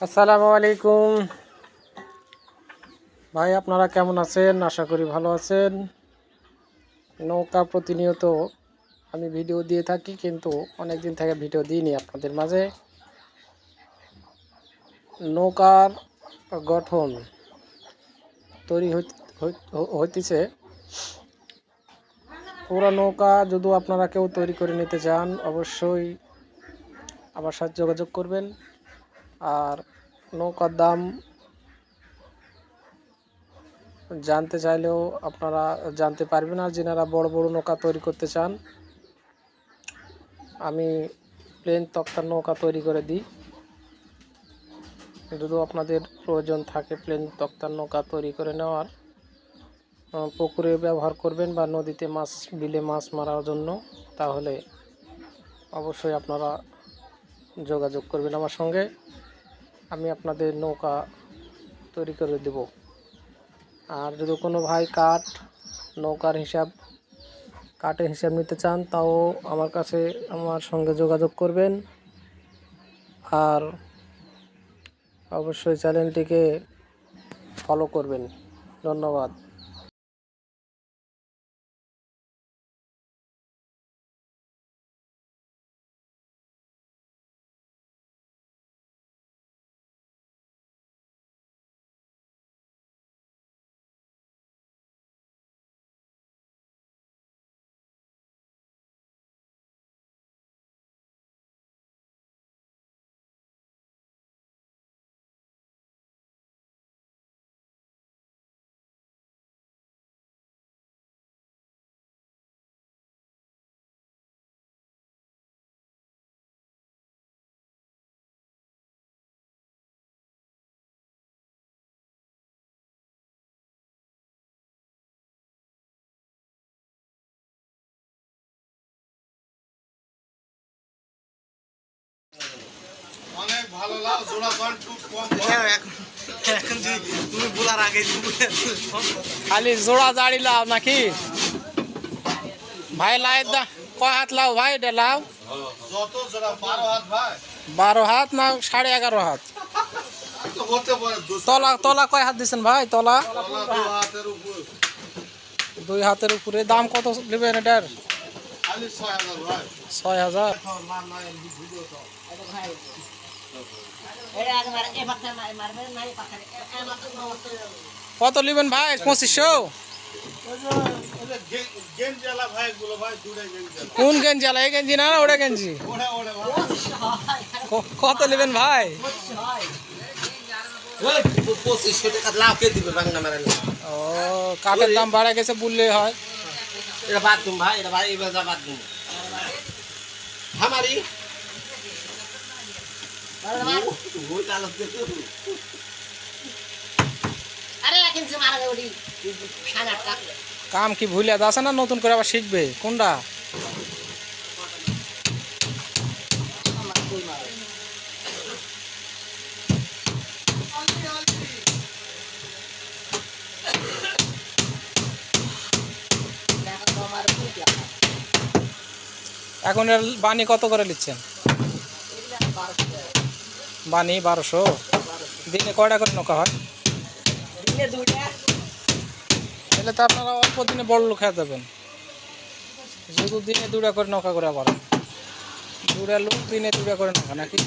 আসসালামু আলাইকুম। ভাই, আপনারা কেমন আছেন? আশা করি ভালো আছেন। নৌকা প্রতিনিয়ত আমি ভিডিও দিয়ে থাকি, কিন্তু অনেক দিন থেকে ভিডিও দিইনি আপনাদের মাঝে। নৌকার গঠন তৈরি হইত- হইত- হইতেছে। পুরো নৌকা যদি আপনারা কেউ তৈরি করে নিতে চান, অবশ্যই আমার সাথে যোগাযোগ করবেন। আর নৌকার দাম জানতে চাইলেও আপনারা জানতে পারবেন আর যেনারা বড় বড় নৌকা তৈরি করতে চান, আমি প্লেন তক্তার নৌকা তৈরি করে দিই। যদি আপনাদের প্রয়োজন থাকে প্লেন তক্তার নৌকা তৈরি করে নেওয়ার পুকুরে ব্যবহার করবেন বা নদীতে মাছ, বিলে মাছ মারার জন্য, তাহলে অবশ্যই আপনারা যোগাযোগ করবেন আমার সঙ্গে। আমি আপনাদের নৌকা তৈরি করে দেব। আর যদি কোনো ভাই কাঠ, নৌকার হিসাব, কাঠের হিসাব নিতে চান, তাও আমার কাছে আমার সঙ্গে যোগাযোগ করবেন। আর অবশ্যই চ্যানেলটিকে ফলো করবেন। ধন্যবাদ। এখন এখন তুমি বলার আগে খালি জোড়া জাড়ি লাও নাকি? ভাই লাই দা কয় হাত লাও ভাই? এটা লাও। বারো হাত ভাই। না সাড়ে এগারো হাত? তো হতে পারে দুশো তলা তলা কয় হাত দিচ্ছেন ভাই? তলা? দুই হাতের উপরে। দাম কত নেবেন এটার? ছয় হাজার কত নেবেন ভাই? পঁচিশশো? কোন গেঞ্জি আলা এই গেঞ্জি না ওটা গেঞ্জি। কত নেবেন ভাই? পঁচিশশো টাকা লাভ কে দিবে বাংলা মারেন ও কাঠের দাম বাড়া গেছে বললে হয়। এটা বাদ দুম ভাই এটা ভাই এবার যা বাদ কাম কি ভুলে আছে না? নতুন করে আবার শিখবে। কোনটা? এখন এর বানি কত করে নিচ্ছেন বানি বারোশো। দিনে কয়টা করে নৌকা হয়? তাহলে তো আপনারা অল্প দিনে বড় লোক হয়ে যাবেন। শুধু দিনে দুটা করে নৌকা করে আবার দুটা লোক দিনে দুটা করে নৌকা নাকি?